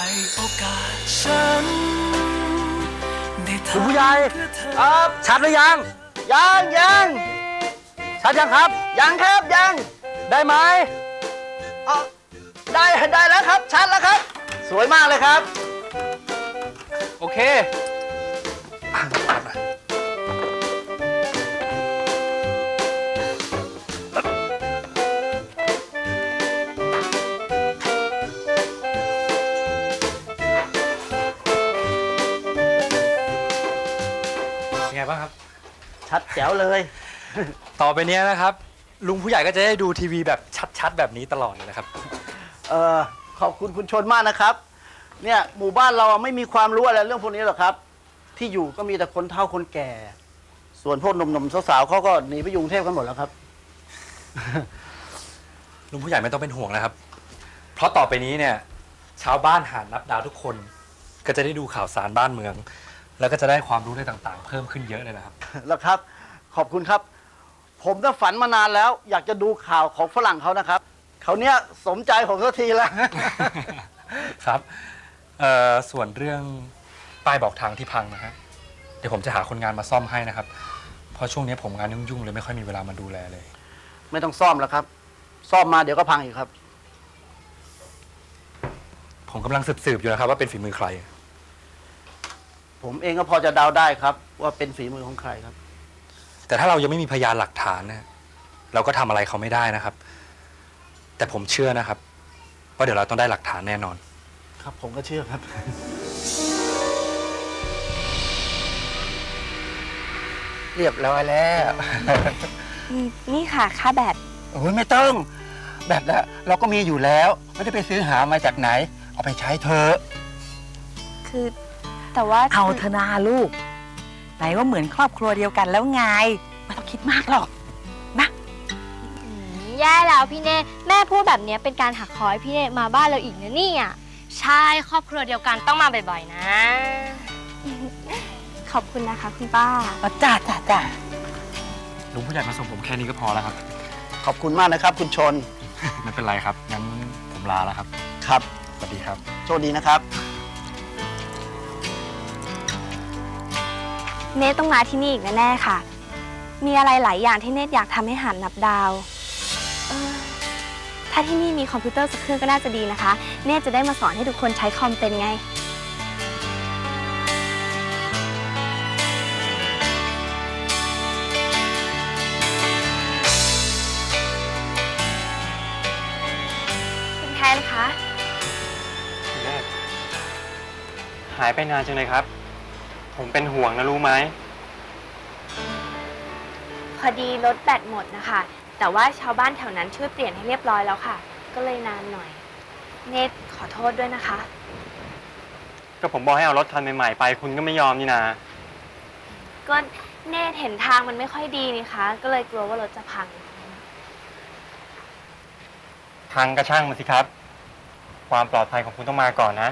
คุณทำผู้ใหญ่เพื่อเธอครับชัดหรือยัง ยังยังชัดยังครับ ยังครับยังได้ไหมเอาได้ได้แล้วครับ ชัดแล้วครับ สวยมากเลยครับ โอเค จ๋วเลย ต่อไปเนี้ยนะครับ ลุงผู้ใหญ่ก็จะได้ดูทีวีแบบชัดๆ แบบนี้ตลอดเลยนะครับ เออขอบคุณคุณชนมากนะครับ เนี่ยหมู่บ้านเราอะไม่มีความรู้อะไรเรื่องพวกนี้หรอกครับ ที่อยู่ก็มีแต่คนเฒ่าคนแก่ ส่วนพวกหนุ่มๆสาวๆเขาก็หนีไปอยู่กรุงเทพกันหมดแล้วครับ ลุงผู้ใหญ่ไม่ต้องเป็นห่วงนะครับ เพราะต่อไปนี้เนี่ยชาวบ้านหาดนับดาวทุกคน ก็จะได้ดูข่าวสารบ้านเมือง แล้วก็จะได้ความรู้ได้ต่างๆ เพิ่มขึ้นเยอะเลยนะครับ แล้วครับ ขอบคุณครับ ผมน่ะฝันมานานแล้ว อยากจะดูข่าวของฝรั่งเขานะครับเขาเนี้ยสมใจผมสักทีแล้ว ครับเอ่อส่วนเรื่องป้ายบอกทางที่พังนะฮะเดี๋ยวผมจะหาคนงานมาซ่อมให้นะครับ เพราะช่วงนี้ผมงานยุ่งๆเลยไม่ค่อยมีเวลามาดูแลเลย ไม่ต้องซ่อมแล้วครับ ซ่อมมาเดี๋ยวก็พังอีกครับ ผมกำลังสืบๆอยู่นะครับว่าเป็นฝีมือใคร ผมเองก็พอจะเดาได้ครับ ว่าเป็นฝีมือของใครครับ แต่ถ้าเรายังไม่มีพยานหลักฐานนะเราก็ทำอะไรเขาไม่ได้นะครับ แต่ผมเชื่อนะครับ ว่าเดี๋ยวเราต้องได้หลักฐานแน่นอน ครับผมก็เชื่อครับ เรียบร้อยแล้วอืมนี่ค่ะ ค่าแบตโอ้ยไม่ต้อง แบบละเราก็มีอยู่แล้ว ไม่ได้ไปซื้อหามาจากไหน เอาไปใช้เถอะ คือ แต่ว่าเอาเถอะนาลูก ไหนว่าเหมือนครอบครัวเดียวกันแล้วไงไม่ต้องคิดมากหรอกอืมแย่แล้วพี่เน่แม่พูดแบบเนี้ยเป็นการหักคอให้พี่เน่มาบ้านเราอีกนะเนี่ยใช่ครอบครัวเดียวกันต้องมาบ่อยๆนะ ขอบคุณนะคะคุณป้า เอาจ้าจ้าจ้าลุงผู้ใหญ่มาส่งผมแค่นี้ก็พอแล้วครับ ขอบคุณมากนะครับ คุณชน ไม่เป็นไรครับ งั้นผมลาแล้วครับ ครับ สวัสดีครับ โชคดีนะครับ เนตต้องมาที่นี่อีกแน่ๆค่ะ มีอะไรหลายอย่างที่เนตอยากทำให้หานนับดาวเออถ้าที่นี่มีคอมพิวเตอร์สักเครื่องก็น่าจะดีนะคะ เนตจะได้มาสอนให้ทุกคนใช้คอมเป็นไง คุณแทนคะหายไปนานจังเลยครับ ผมเป็นห่วงนะรู้ไหม พอดีรถแบตหมดนะคะ แต่ว่าชาวบ้านแถวนั้นช่วยเปลี่ยนให้เรียบร้อยแล้วค่ะ ก็เลยนานหน่อย เนตขอโทษด้วยนะคะ ก็ผมบอกให้เอารถคันใหม่ๆไป คุณก็ไม่ยอมนี่นาก็เนตเห็นทางมันไม่ค่อยดีนี่คะ ก็เลยกลัวว่ารถจะพังพังกระช่างมาสิครับ ความปลอดภัยของคุณต้องมาก่อนนะ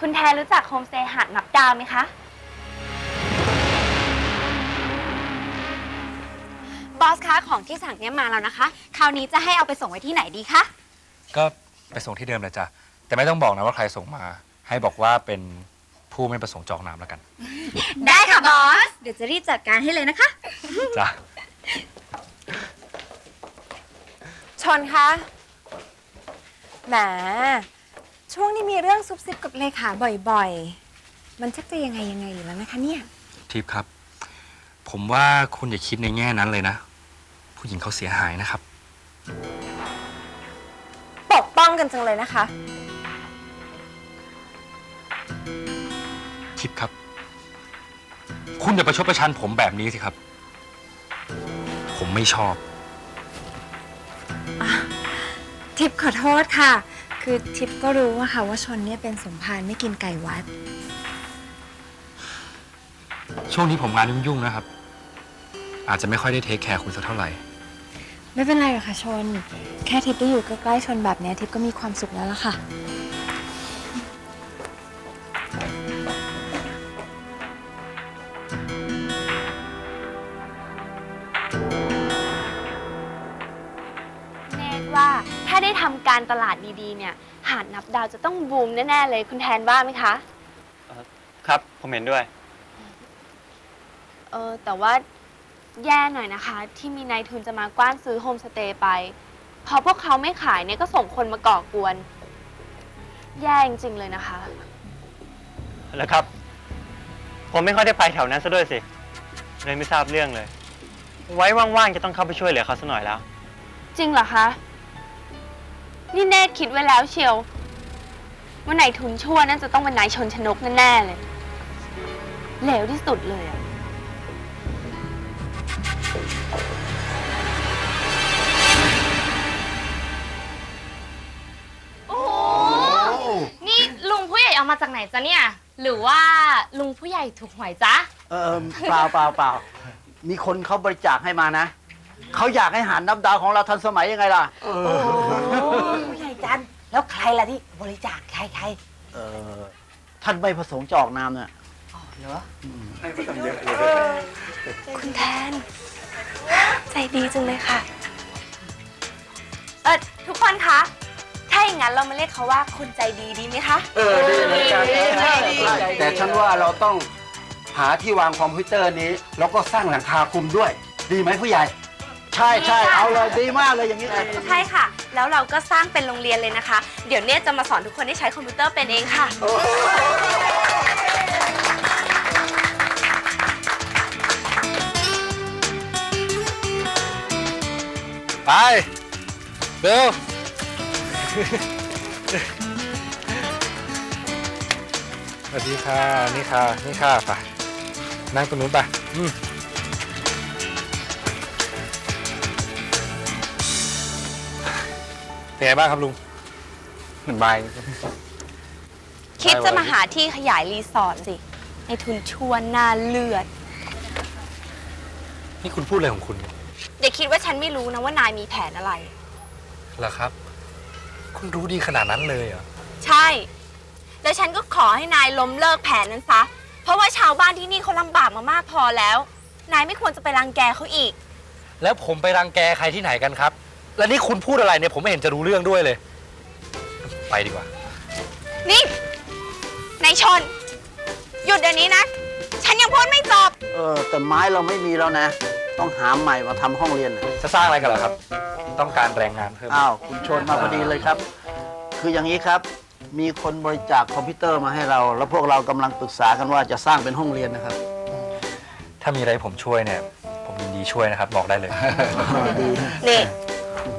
คุณแทนรู้จักโฮมสเตย์หาดนับดาวไหมคะ บอสคะของที่สั่งเนี้ยมาแล้วนะคะ คราวนี้จะให้เอาไปส่งไว้ที่ไหนดีคะ ก็ไปส่งที่เดิมเลยจ้ะ แต่ไม่ต้องบอกนะว่าใครส่งมา ให้บอกว่าเป็นผู้ไม่ประสงค์จองนามแล้วกัน ได้ค่ะบอส เดี๋ยวจะรีบจัดการให้เลยนะคะ จ้ะ ชนคะ แหม ช่วงนี้มีเรื่องซุบซิบกับเลขาบ่อยๆ มันชักจะยังไงยังไงอยู่แล้วนะคะเนี่ย ทิพย์ครับ ผมว่าคุณอย่าคิดในแง่นั้นเลยนะ ผู้หญิงเขาเสียหายนะครับ ปกป้องกันจังเลยนะคะ ทิพย์ครับ คุณอย่าประชดประชันผมแบบนี้สิครับ ผมไม่ชอบ ทิพย์ขอโทษค่ะ คือทิพย์ก็รู้ว่าค่ะว่าชนเนี่ยเป็นสมภารไม่กินไก่วัด ช่วงนี้ผมงานยุ่งๆนะครับ อาจจะไม่ค่อยได้เทคแคร์คุณสักเท่าไหร่ ไม่เป็นไรหรอกค่ะชน แค่ทิพย์ได้อยู่ใกล้ๆชนแบบเนี้ยทิพย์ก็มีความสุขแล้วล่ะค่ะ ทำการการตลาดดีๆ เนี่ย หาดนับดาวจะต้องบูมแน่ๆเลยคุณแทนว่าไหมคะ ครับ ผมเห็นด้วย เออแต่ว่าแย่หน่อยนะคะ ที่มีนายทุนจะมากว้านซื้อโฮมสเตย์ไป พอพวกเขาไม่ขายเนี่ยก็ส่งคนมาก่อกวน แย่จริงๆเลยนะคะ แล้วครับ ผมไม่ค่อยได้ไปแถวนั้นซะด้วยสิ เลยไม่ทราบเรื่องเลย ไว้ว่างๆจะต้องเข้าไปช่วยเหลือเขาสักหน่อยแล้ว จริงเหรอคะ นี่เนตคิดไว้แล้วเชียวว่านายทุนชั่วนั่นจะต้องเป็นนายชนชนกแน่ๆเลยเหลวที่สุดเลยอะโอ้โหนี่ลุงผู้ใหญ่เอามาจากไหนจ๊ะเนี่ย หรือว่าลุงผู้ใหญ่ถูกหวยจ๊ะ เออเปล่าเปล่าเปล่ามีคนเขาบริจาคให้มานะ เขาอยากให้หารนับดาวของเราทันสมัยยังไงล่ะผู้ใหญ่จันแล้วใครล่ะที่บริจาคใครใครเออท่านไม่ประสงค์จะออกนามเนี่ยเหรอ คุณแทน ใจดีจังเลยค่ะ เออทุกคนคะ ถ้าอย่างนั้นเรามาเรียกเขาว่าคนใจดีดีไหมคะ เออดีเลยกันใช่แต่ฉันว่าเราต้องหาที่วางคอมพิวเตอร์นี้ แล้วก็สร้างหลังคาคลุมด้วย ดีไหมผู้ใหญ่ ใช่ใช่เอาเลยดีมากเลยอย่างนี้ใช่ค่ะ แล้วเราก็สร้างเป็นโรงเรียนเลยนะคะ เดี๋ยวเนตจะมาสอนทุกคนให้ใช้คอมพิวเตอร์เป็นเองค่ะ ไปเร็วสวัสดีค่ะ นี่ค่ะ นี่ค่ะไปนั่งตรงนู้นไปอืม เป็นไงบ้างครับลุงเหมือนใบายคิดจะมาหาที่ขยายรีสอร์ทสิในทุนชวนหน้าเลือด นี่คุณพูดอะไรของคุณเนี่ยอย่าคิดว่าฉันไม่รู้นะว่านายมีแผนอะไร เหรอครับ คุณรู้ดีขนาดนั้นเลยเหรอ ใช่ แล้วฉันก็ขอให้นายล้มเลิกแผนนั้นซะ เพราะว่าชาวบ้านที่นี่เขาลำบากมามากพอแล้ว นายไม่ควรจะไปรังแกเขาอีก แล้วผมไปรังแกใครที่ไหนกันครับ แล้วนี่คุณพูดอะไรเนี่ยผมไม่เห็นจะรู้เรื่องด้วยเลย ไปดีกว่า นี่นายชน หยุดเดี๋ยวนี้นะ ฉันยังพูดไม่จบ เออแต่ไม้เราไม่มีแล้วนะ ต้องหาใหม่มาทำห้องเรียนน่ะจะสร้างอะไรกันเหรอครับ ต้องการแรงงานเพิ่มอ้าวคุณชนมาพอดีเลยครับ คืออย่างนี้ครับ มีคนบริจาคคอมพิวเตอร์มาให้เรา แล้วพวกเรากำลังปรึกษากันว่าจะสร้างเป็นห้องเรียนนะครับ ถ้ามีอะไรให้ผมช่วยเนี่ย ผมยินดีช่วยนะครับ บอกได้เลย นี่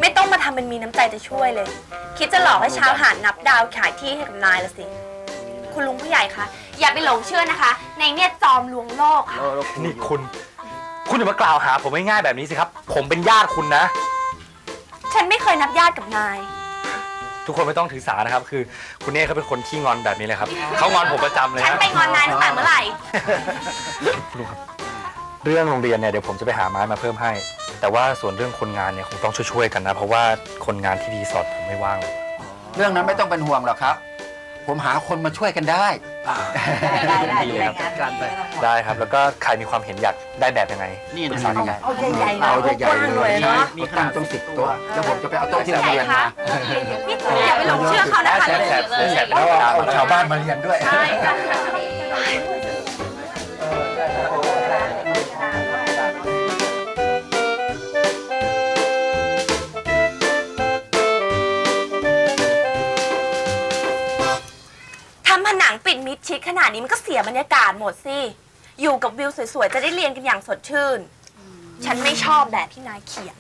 ไม่ต้องมาทำเป็นมีน้ำใจจะช่วยเลย คิดจะหลอกให้ชาวหาดนับดาวขายที่ให้กับนายละสิ คุณลุงผู้ใหญ่คะ อย่าไปหลงเชื่อนะคะ ในเนี่ยจอมลวงโลกค่ะ นี่คุณ คุณอย่ามากล่าวหาผมง่ายๆแบบนี้สิครับ ผมเป็นญาติคุณนะ ฉันไม่เคยนับญาติกับนาย ทุกคนไม่ต้องถือสานะครับ คือคุณเน่เขาเป็นคนขี้งอนแบบนี้เลยครับ เขางอนผมประจำเลยฉันนะไปงอนนายตั้งแต่เมื่อไหร่ คุณลุงครับ เรื่องโรงเรียนเนี่ยเดี๋ยวผมจะไปหาไม้มาเพิ่มให้ แต่ว่าส่วนเรื่องคนงานเนี่ยคงต้องช่วยๆกันนะ เพราะว่าคนงานที่รีสอร์ทผมไม่ว่างเลยเรื่องนั้นไม่ต้องเป็นห่วงหรอกครับ ผมหาคนมาช่วยกันได้ ได้ได้ดีเลยครับได้งานไม่ต้องห่วงได้ครับ แล้วก็ใครมีความเห็นอยากได้แบบยังไงนี่ปรึนะกษากันได้เอาใหญ่ๆนะเอาใหญ่ๆกว้างเลยเนาะ มีตั้งต้องสิบโต๊ะแล้วผมจะไปเอาโต๊ะที่โรงเรียนมานี่อย่าไปหลงเชื่อเขานะคะแสบแสบแสบแล้วเอาชาวบ้านมาเรียนด้วย ใช่ค่ะ ทำผนังปิดมิดชิดขนาดนี้มันก็เสียบรรยากาศหมดสิ อยู่กับวิวสวยๆ จะได้เรียนกันอย่างสดชื่น ฉันไม่ชอบแบบที่นายเขียน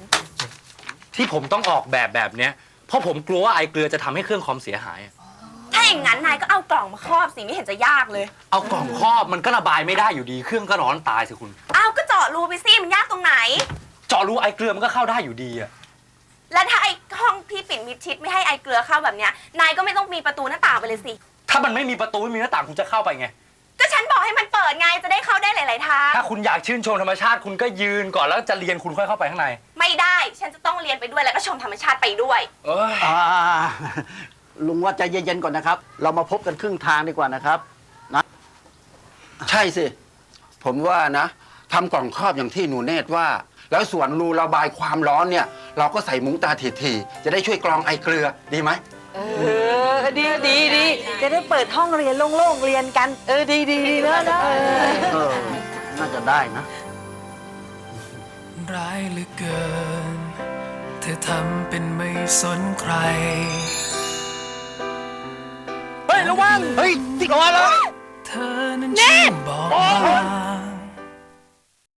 ที่ผมต้องออกแบบแบบเนี้ยเพราะผมกลัวว่าไอเกลือจะทำให้เครื่องคอมเสียหายถ้าอย่างนั้นนายก็เอากล่องมาครอบสิไม่เห็นจะยากเลย เอากล่องครอบมันก็ระบายไม่ได้อยู่ดีเครื่องก็ร้อนตายสิคุณอ้าวก็เจาะรูไปสิมันยากตรงไหน เจาะรูไอเกลือมันก็เข้าได้อยู่ดีอะแล้วถ้าไอ้ห้องที่ปิดมิดชิดไม่ให้ไอเกลือเข้าแบบเนี้ย นายก็ไม่ต้องมีประตูหน้าต่างไปเลยสิ ถ้ามันไม่มีประตูไม่มีหน้าต่างคุณจะเข้าไปไง ก็ฉันบอกให้มันเปิดไงจะได้เข้าได้หลาย ๆ ทาง ถ้าคุณอยากชื่นชมธรรมชาติ คุณก็ยืนก่อนแล้วจะเรียนคุณค่อยเข้าไปข้างใน ไม่ได้ ฉันจะต้องเรียนไปด้วยแล้วก็ชมธรรมชาติไปด้วย เอ้ย อ่าลุงว่าใจเย็นๆก่อนนะครับ เรามาพบกันครึ่งทางดีกว่านะครับใช่สิ ผมว่านะทำกล่องครอบอย่างที่หนูเนตรว่า แล้วส่วนรูระบายความร้อนเนี่ย เราก็ใส่มุ้งตาถีๆจะได้ช่วยกรองไอเกลือดีไหม เอ อดีดีดีจะได้เปิดห้องเรียนโล่งๆเรียนกัน เออดีดีดีแล้วนะเออน่าจะได้นะ ร้ายเหลือเกิน เธอทำเป็นไม่สนใคร เฮ้ยระวัง เฮ้ยติดระวังเลย เธอนั้นช่างบอกมา